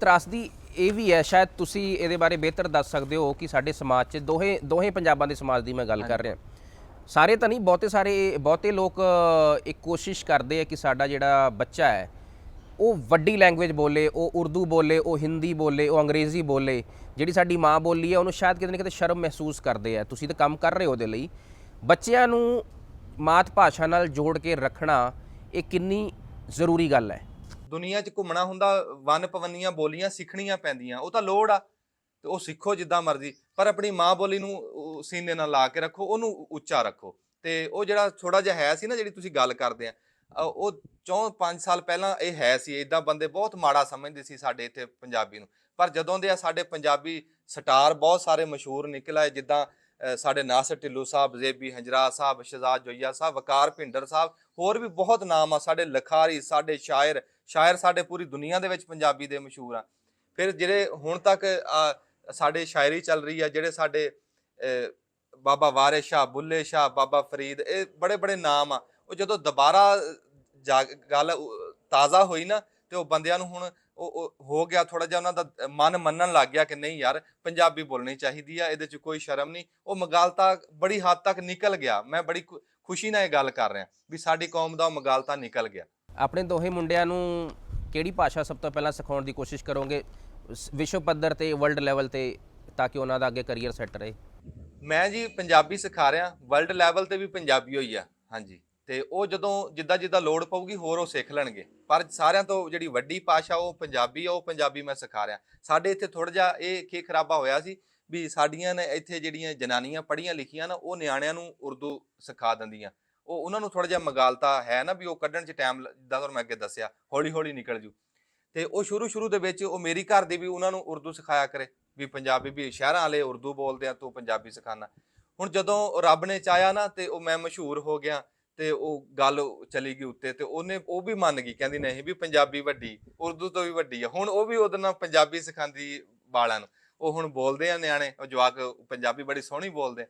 ਤਰਾਸਦੀ ਇਹ ਵੀ ਹੈ ਸ਼ਾਇਦ ਤੁਸੀਂ ਇਹਦੇ ਬਾਰੇ ਬਿਹਤਰ ਦੱਸ ਸਕਦੇ ਹੋ ਕਿ ਸਾਡੇ ਸਮਾਜ 'ਚ ਦੋਹੇ ਦੋਹੇ ਪੰਜਾਬਾਂ ਦੇ ਸਮਾਜ ਦੀ ਮੈਂ ਗੱਲ ਕਰ ਰਿਹਾ। ਸਾਰੇ ਤਾਂ ਨਹੀਂ ਬਹੁਤੇ ਸਾਰੇ ਬਹੁਤੇ ਲੋਕ ਇੱਕ ਕੋਸ਼ਿਸ਼ ਕਰਦੇ ਆ ਕਿ ਸਾਡਾ ਜਿਹੜਾ ਬੱਚਾ ਹੈ ਉਹ ਵੱਡੀ ਲੈਂਗੁਏਜ ਬੋਲੇ ਉਹ ਉਰਦੂ ਬੋਲੇ ਉਹ ਹਿੰਦੀ ਬੋਲੇ ਉਹ ਅੰਗਰੇਜ਼ੀ ਬੋਲੇ ਜਿਹੜੀ ਸਾਡੀ ਮਾਂ ਬੋਲੀ ਹੈ ਉਹਨੂੰ ਸ਼ਾਇਦ ਕਿਤੇ ਨਾ ਕਿਤੇ ਸ਼ਰਮ ਮਹਿਸੂਸ ਕਰਦੇ ਆ। ਤੁਸੀਂ ਤਾਂ ਕੰਮ ਕਰ ਰਹੇ ਹੋ ਉਹਦੇ ਲਈ। ਬੱਚਿਆਂ ਨੂੰ ਮਾਤ ਭਾਸ਼ਾ ਨਾਲ ਜੋੜ ਕੇ ਰੱਖਣਾ ਇਹ ਕਿੰਨੀ ਜ਼ਰੂਰੀ ਗੱਲ ਹੈ। ਦੁਨੀਆ 'ਚ ਘੁੰਮਣਾ ਹੁੰਦਾ, ਵਨ ਪਵੰਨੀਆਂ ਬੋਲੀਆਂ ਸਿੱਖਣੀਆਂ ਪੈਂਦੀਆਂ, ਉਹ ਤਾਂ ਲੋੜ ਆ। ਤੇ ਉਹ ਸਿੱਖੋ ਜਿੱਦਾਂ ਮਰਜ਼ੀ, ਪਰ ਆਪਣੀ ਮਾਂ ਬੋਲੀ ਨੂੰ ਸੀਨੇ ਨਾਲ ਲਾ ਕੇ ਰੱਖੋ, ਉਹਨੂੰ ਉੱਚਾ ਰੱਖੋ। ਤੇ ਉਹ ਜਿਹੜਾ ਥੋੜਾ ਜਿਹਾ ਹੈ ਸੀ ਨਾ, ਜਿਹੜੀ ਤੁਸੀਂ ਗੱਲ ਕਰਦੇ ਆ ਉਹ ਚੌਂ 5 ਸਾਲ ਪਹਿਲਾਂ ਇਹ ਹੈ ਸੀ ਇਦਾਂ ਬੰਦੇ ਬਹੁਤ ਮਾੜਾ ਸਮਝਦੇ ਸੀ ਸਾਡੇ ਇੱਥੇ ਪੰਜਾਬੀ ਨੂੰ। ਪਰ ਜਦੋਂ ਦੇ ਆ ਸਾਡੇ ਪੰਜਾਬੀ ਸਟਾਰ ਬਹੁਤ ਸਾਰੇ ਮਸ਼ਹੂਰ ਨਿਕਲ ਆਏ, ਜਿੱਦਾਂ ਸਾਡੇ ਨਾਸਰ ਢਿੱਲੂ ਸਾਹਿਬ, ਜ਼ੇਬੀ ਹੰਜਰਾ ਸਾਹਿਬ, ਸ਼ਹਜ਼ਾਦ ਜੋਈਆ ਸਾਹਿਬ, ਵਕਾਰ ਭਿੰਡਰ ਸਾਹਿਬ, ਹੋਰ ਵੀ ਬਹੁਤ ਨਾਮ ਆ ਸਾਡੇ ਲਖਾਰੀ, ਸਾਡੇ ਸ਼ਾਇਰ ਸ਼ਾਇਰ ਸਾਡੇ ਪੂਰੀ ਦੁਨੀਆ ਦੇ ਵਿੱਚ ਪੰਜਾਬੀ ਦੇ ਮਸ਼ਹੂਰ ਆ। ਫਿਰ ਜਿਹੜੇ ਹੁਣ ਤੱਕ ਸਾਡੇ ਸ਼ਾਇਰੀ ਚੱਲ ਰਹੀ ਆ, ਜਿਹੜੇ ਸਾਡੇ ਬਾਬਾ ਵਾਰਿਸ ਸ਼ਾਹ, ਬੁੱਲੇ ਸ਼ਾਹ, ਬਾਬਾ ਫਰੀਦ, ਇਹ ਬੜੇ ਬੜੇ ਨਾਮ ਆ। ਉਹ ਜਦੋਂ ਦੁਬਾਰਾ ਜਾਗ- ਗੱਲ ਤਾਜ਼ਾ ਹੋਈ ਨਾ, ਤੇ ਉਹ ਬੰਦਿਆਂ ਨੂੰ ਹੁਣ ਉਹ ਹੋ ਗਿਆ ਥੋੜਾ ਜਿਹਾ ਉਹਨਾਂ ਦਾ ਮਨ ਮੰਨਣ ਲੱਗ ਗਿਆ ਕਿ ਨਹੀਂ ਯਾਰ ਪੰਜਾਬੀ ਬੋਲਣੀ ਚਾਹੀਦੀ ਆ ਇਹਦੇ 'ਚ ਕੋਈ ਸ਼ਰਮ ਨਹੀਂ। ਉਹ ਮਗਾਲਤਾ ਬੜੀ ਹੱਦ ਤੱਕ ਨਿਕਲ ਗਿਆ। ਮੈਂ ਬੜੀ ਖੁਸ਼ੀ ਨਾਲ ਇਹ ਗੱਲ ਕਰ ਰਿਹਾ ਵੀ ਸਾਡੀ ਕੌਮ ਦਾ ਉਹ ਮਗਾਲਤਾ ਨਿਕਲ ਗਿਆ। ਆਪਣੇ ਦੋਹੇ ਮੁੰਡਿਆਂ ਨੂੰ ਕਿਹੜੀ ਭਾਸ਼ਾ ਸਭ ਤੋਂ ਪਹਿਲਾਂ ਸਿਖਾਉਣ ਦੀ ਕੋਸ਼ਿਸ਼ ਕਰੋਗੇ? ਵਿਸ਼ਵ ਪੱਧਰ ਤੇ ਵਰਲਡ ਲੈਵਲ ਤੇ ਤਾਂ ਕਿ ਉਹਨਾਂ ਦਾ ਅੱਗੇ ਕੈਰੀਅਰ ਸੈੱਟ ਰਹੇ। ਮੈਂ ਜੀ ਪੰਜਾਬੀ ਸਿਖਾ ਰਿਹਾ। ਵਰਲਡ ਲੈਵਲ ਤੇ ਵੀ ਪੰਜਾਬੀ ਹੋਈ ਆ। ਹਾਂਜੀ। ਤੇ ਉਹ ਜਦੋਂ ਜਿੱਦਾਂ ਜਿੱਦਾਂ ਲੋੜ ਪਊਗੀ ਹੋਰ ਉਹ ਸਿੱਖ ਲੈਣਗੇ। ਪਰ ਸਾਰਿਆਂ ਤੋਂ ਜਿਹੜੀ ਵੱਡੀ ਭਾਸ਼ਾ ਉਹ ਪੰਜਾਬੀ ਆ, ਉਹ ਪੰਜਾਬੀ ਮੈਂ ਸਿਖਾ ਰਿਹਾ। ਸਾਡੇ ਇੱਥੇ ਥੋੜਾ ਜਿਹਾ ਇਹ ਖੇ ਖਰਾਬਾ ਹੋਇਆ ਸੀ ਵੀ ਸਾਡੀਆਂ ਨੇ ਇੱਥੇ ਜਿਹੜੀਆਂ ਜਨਾਨੀਆਂ ਪੜ੍ਹੀਆਂ ਲਿਖੀਆਂ ਨਾ, ਉਹ ਨਿਆਣਿਆਂ ਨੂੰ ਉਰਦੂ ਸਿਖਾ ਦਿੰਦੀਆਂ। ਉਹ ਉਹਨਾਂ ਨੂੰ ਥੋੜਾ ਜਿਹਾ ਮਗਾਲਤਾ ਹੈ ਨਾ ਵੀ ਉਹ ਕੱਢਣ 'ਚ ਟਾਈਮ ਜਿੱਦਾਂ ਤੁਹਾਨੂੰ ਮੈਂ ਅੱਗੇ ਦੱਸਿਆ ਹੌਲੀ ਹੌਲੀ ਨਿਕਲ ਜੂ। ਤੇ ਉਹ ਸ਼ੁਰੂ ਸ਼ੁਰੂ ਦੇ ਵਿੱਚ ਉਹ ਮੇਰੀ ਘਰ ਦੀ ਵੀ ਉਹਨਾਂ ਨੂੰ ਉਰਦੂ ਸਿਖਾਇਆ ਕਰੇ ਵੀ ਪੰਜਾਬੀ ਵੀ ਸ਼ਹਿਰਾਂ ਵਾਲੇ ਉਰਦੂ ਬੋਲਦੇ ਆ, ਤੂੰ ਪੰਜਾਬੀ ਸਿਖਾਣਾ ਹੁਣ ਜਦੋਂ ਰੱਬ ਨੇ ਚਾਹਿਆ ਨਾ ਤੇ ਉਹ ਮੈਂ ਮਸ਼ਹੂਰ ਹੋ ਗਿਆ। ਤੇ ਉਹ ਗੱਲ ਚਲੀ ਗਈ ਉੱਤੇ ਤੇ ਉਹਨੇ ਉਹ ਵੀ ਮੰਨ ਗਈ, ਕਹਿੰਦੀ ਨਹੀਂ ਵੀ ਪੰਜਾਬੀ ਵੱਡੀ, ਉਰਦੂ ਤੋਂ ਵੀ ਵੱਡੀ ਆ। ਹੁਣ ਉਹ ਵੀ ਉਹਦੇ ਨਾਲ ਪੰਜਾਬੀ ਸਿਖਾਉਂਦੀ ਬਾਲਾਂ ਨੂੰ। ਉਹ ਹੁਣ ਬੋਲਦੇ ਆ ਨਿਆਣੇ, ਉਹ ਜਵਾਕ ਪੰਜਾਬੀ ਬੜੀ ਸੋਹਣੀ ਬੋਲਦੇ